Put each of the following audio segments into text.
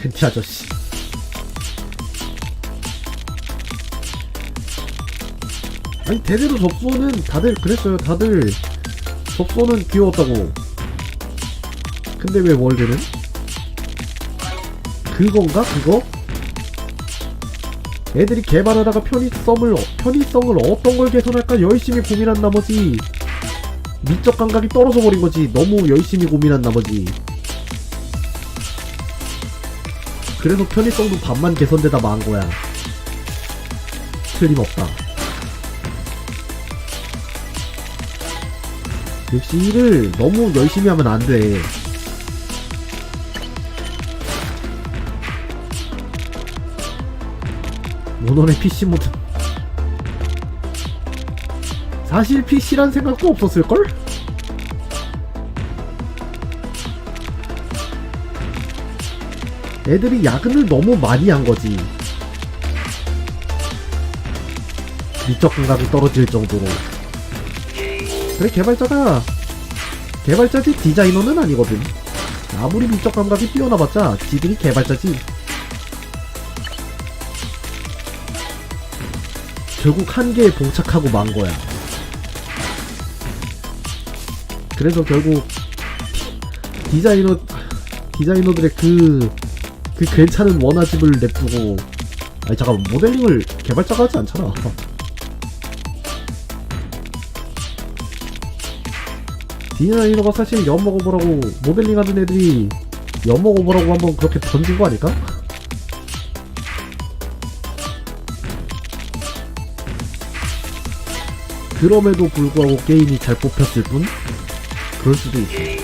팬티 아저씨. 아니 대대로 접수는 다들 그랬어요. 다들 접수는 귀여웠다고. 근데 왜 월드는? 그건가 그거? 애들이 개발하다가 편의성을 편의성을 어떤 걸 개선할까 열심히 고민한 나머지 미적 감각이 떨어져 버린 거지. 너무 열심히 고민한 나머지. 그래서 편의성도 반만 개선되다 망한 거야. 틀림없다. 역시 일을 너무 열심히 하면 안 돼. 모노의 PC 모드. 사실 PC란 생각도 없었을걸? 애들이 야근을 너무 많이 한 거지. 미적 감각이 떨어질 정도로. 그래, 개발자가, 개발자지 디자이너는 아니거든. 아무리 미적 감각이 뛰어나봤자 지들이 개발자지. 결국 한계에 봉착하고 만 거야. 그래서 결국 디자이너 디자이너들의 그, 그 괜찮은 원화집을 냅두고 아니 잠깐 모델링을 개발자가 하지 않잖아. 디자이너가 사실 엿 먹어보라고 모델링 하는 애들이 엿 먹어보라고 한번 그렇게 던진 거 아닐까? 그럼에도 불구하고 게임이 잘 뽑혔을 뿐? 그럴 수도 있어.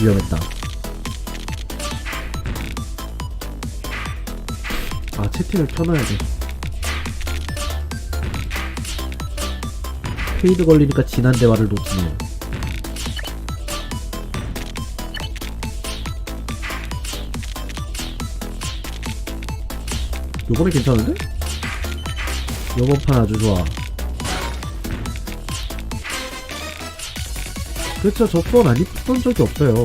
위험했다. 아, 채팅을 켜놔야 돼. 페이드 걸리니까 지난 대화를 놓치네. 요번에 괜찮은데? 요번 판 아주 좋아. 그렇죠, 접선 안 입던 적이 없어요.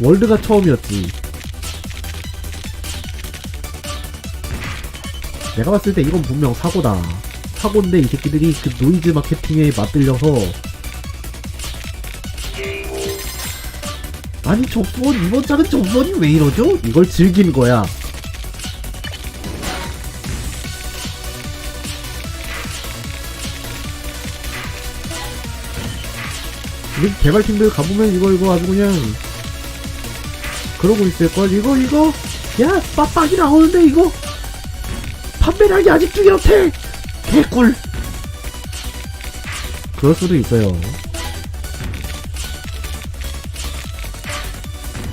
월드가 처음이었지. 내가 봤을 때 이건 분명 사고다. 사고인데 이 새끼들이 그 노이즈 마케팅에 맞들려서 아니 접수원 이번 작은 접수원이 왜 이러죠? 이걸 즐긴 거야. 우리 개발팀들 가보면 이거 이거 아주 그냥 그러고 있을걸? 이거 이거? 야 빡빡이 나오는데 이거? 판매량이 아직도 이렇대 개꿀! 그럴 수도 있어요.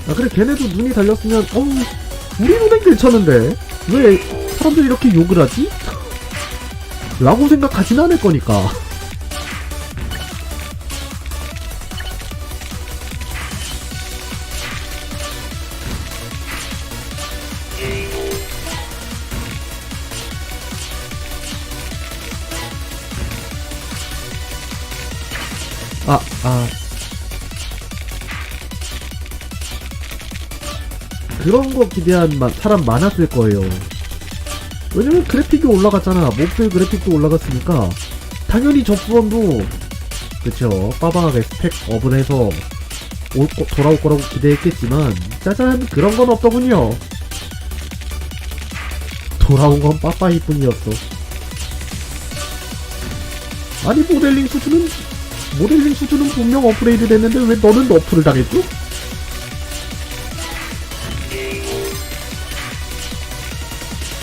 아 그래 걔네도 눈이 달렸으면 어우 우리 눈엔 괜찮은데? 왜 사람들이 이렇게 욕을 하지? 라고 생각하진 않을 거니까 아, 아. 그런 거 기대한 마- 사람 많았을 거예요. 왜냐면 그래픽이 올라갔잖아. 몹들 그래픽도 올라갔으니까. 당연히 접수원도, 그쵸. 빠방하게 스펙 업을 해서 올 거, 돌아올 거라고 기대했겠지만, 짜잔, 그런 건 없더군요. 돌아온 건 빠빠이 뿐이었어. 아니, 모델링 수준은 모델링 수준은 분명 업그레이드 됐는데 왜 너는 너프를 당했죠?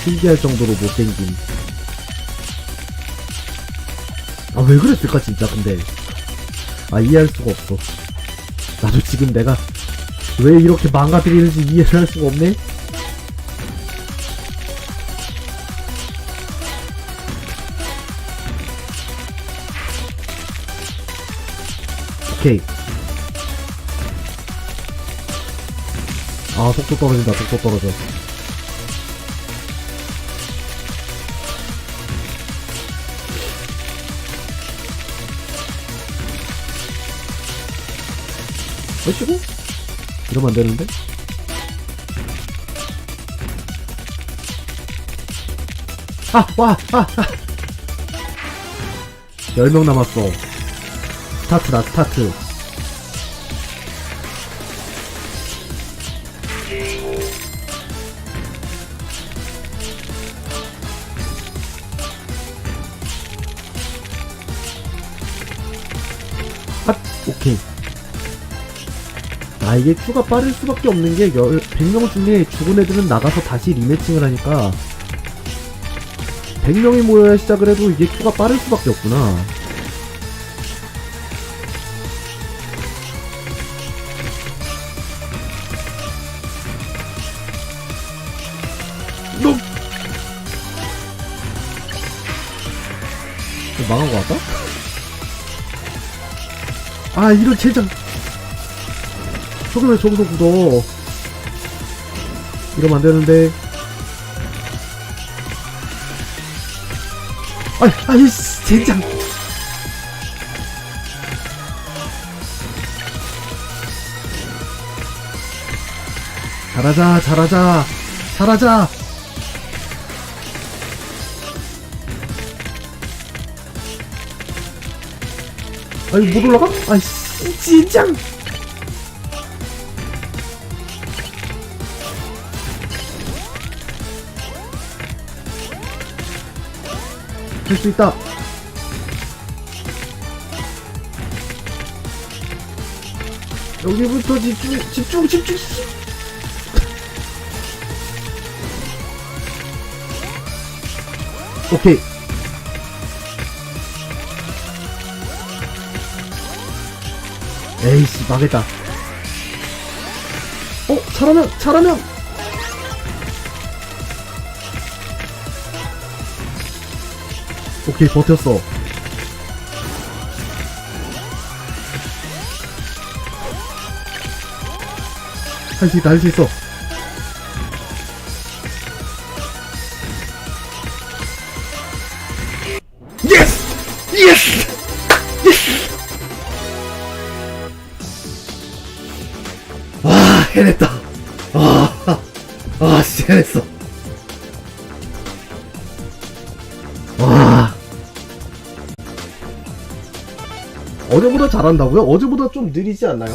신기할 정도로 못생긴 아 왜 그랬을까 진짜 근데. 아 이해할 수가 없어. 나도 지금 내가 왜 이렇게 망가뜨리는지 이해를 할 수가 없네 오케이. 아, 속도 떨어진다, 속도 떨어져. 어이씨고? 이러면 안 되는데? 아, 와, 아, 아. 10명 남았어. 스타트다, 스타트. 아, 오케이. 아, 이게 큐가 빠를 수밖에 없는 게, 열, 100명 중에 죽은 애들은 나가서 다시 리매칭을 하니까, 100명이 모여야 시작을 해도 이게 큐가 빠를 수밖에 없구나. 망한 거 같다? 아, 이런 젠장! 왜 저기서 굳어? 이러면 안 되는데. 아이, 아이씨, 젠장! 잘하자, 잘하자, 잘하자! 아이, 못 올라가? 아이씨, 젠장! 할수 있다. 여기부터 집중, 집중, 집중. 오케이. 에이씨, 망했다. 어, 잘하면, 잘하면! 오케이, 버텼어. 할 수 있다, 할 수 있어. 해냈다. 아, 아, 진짜 해냈어. 와. 어제보다 잘한다고요? 어제보다 좀 느리지 않나요?